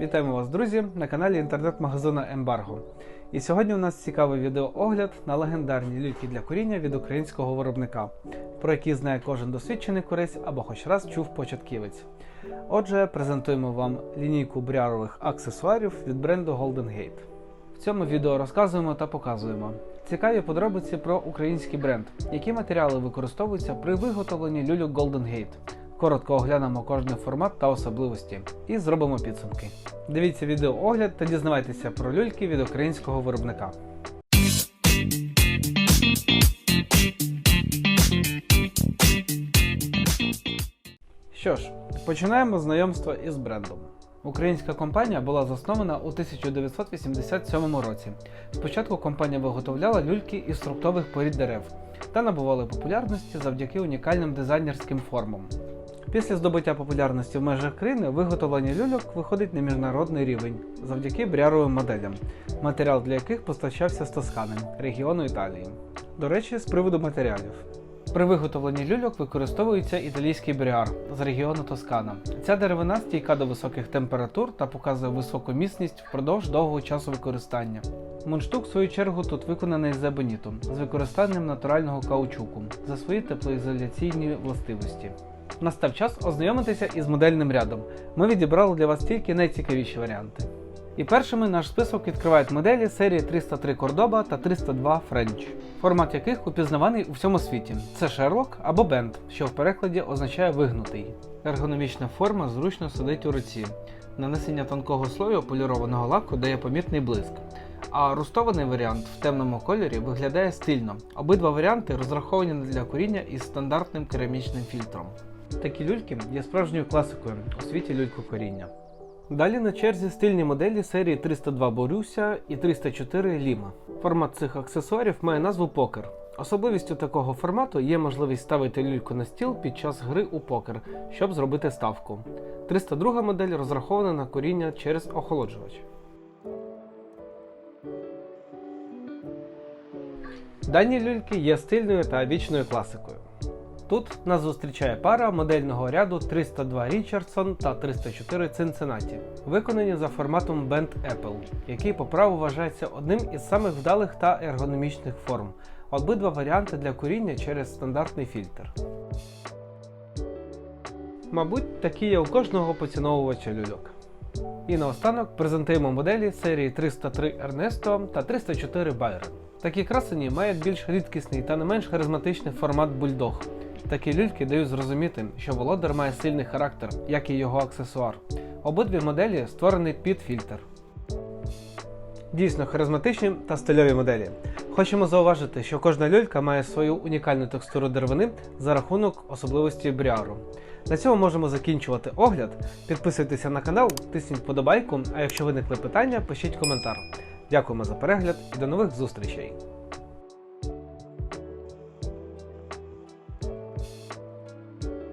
Вітаємо вас, друзі, на каналі інтернет-магазину Ембарго. І сьогодні у нас цікавий відеоогляд на легендарні люльки для куріння від українського виробника, про які знає кожен досвідчений курець або хоч раз чув початківець. Отже, презентуємо вам лінійку брярових аксесуарів від бренду Golden Gate. В цьому відео розказуємо та показуємо цікаві подробиці про український бренд, які матеріали використовуються при виготовленні люльок Golden Gate. Коротко оглянемо кожний формат та особливості і зробимо підсумки. Дивіться відеоогляд та дізнавайтеся про люльки від українського виробника. Що ж, починаємо знайомство із брендом. Українська компанія була заснована у 1987 році. Спочатку компанія виготовляла люльки із фруктових порід дерев та набували популярності завдяки унікальним дизайнерським формам. Після здобуття популярності в межах країни виготовлення люльок виходить на міжнародний рівень завдяки бряровим моделям, матеріал для яких постачався з Тоскани, регіону Італії. До речі, з приводу матеріалів. При виготовленні люльок використовується італійський бріар з регіону Тоскана. Ця деревина стійка до високих температур та показує високу міцність впродовж довгого часу використання. Мундштук, в свою чергу, тут виконаний з ебоніту з використанням натурального каучуку за свої теплоізоляційні властивості. Настав час ознайомитися із модельним рядом. Ми відібрали для вас тільки найцікавіші варіанти. І першими наш список відкривають моделі серії 303 Cordoba та 302 French, формат яких упізнаваний у всьому світі. Це Sherlock або Bend, що в перекладі означає вигнутий. Ергономічна форма зручно сидить у руці. Нанесення тонкого слою полірованого лаку дає помітний блиск. А рустований варіант в темному кольорі виглядає стильно. Обидва варіанти розраховані для куріння із стандартним керамічним фільтром. Такі люльки є справжньою класикою у світі люлькокоріння. Далі на черзі стильні моделі серії 302 Борюся і 304 Ліма. Формат цих аксесуарів має назву покер. Особливістю такого формату є можливість ставити люльку на стіл під час гри у покер, щоб зробити ставку. 302 модель розрахована на коріння через охолоджувач. Дані люльки є стильною та вічною класикою. Тут нас зустрічає пара модельного ряду 302 Richardson та 304 Cincinnati, виконані за форматом Bend Apple, який по праву вважається одним із самих вдалих та ергономічних форм. Обидва варіанти для куріння через стандартний фільтр. Мабуть, такі є у кожного поціновувача люльок. І наостанок презентуємо моделі серії 303 Ernesto та 304 Byron. Такі красені мають більш рідкісний та не менш харизматичний формат бульдог. Такі люльки дають зрозуміти, що володар має сильний характер, як і його аксесуар. Обидві моделі створені під фільтр. Дійсно харизматичні та стильові моделі. Хочемо зауважити, що кожна люлька має свою унікальну текстуру деревини за рахунок особливості бріару. На цьому можемо закінчувати огляд. Підписуйтеся на канал, тисніть вподобайку, а якщо виникли питання, пишіть коментар. Дякуємо за перегляд і до нових зустрічей!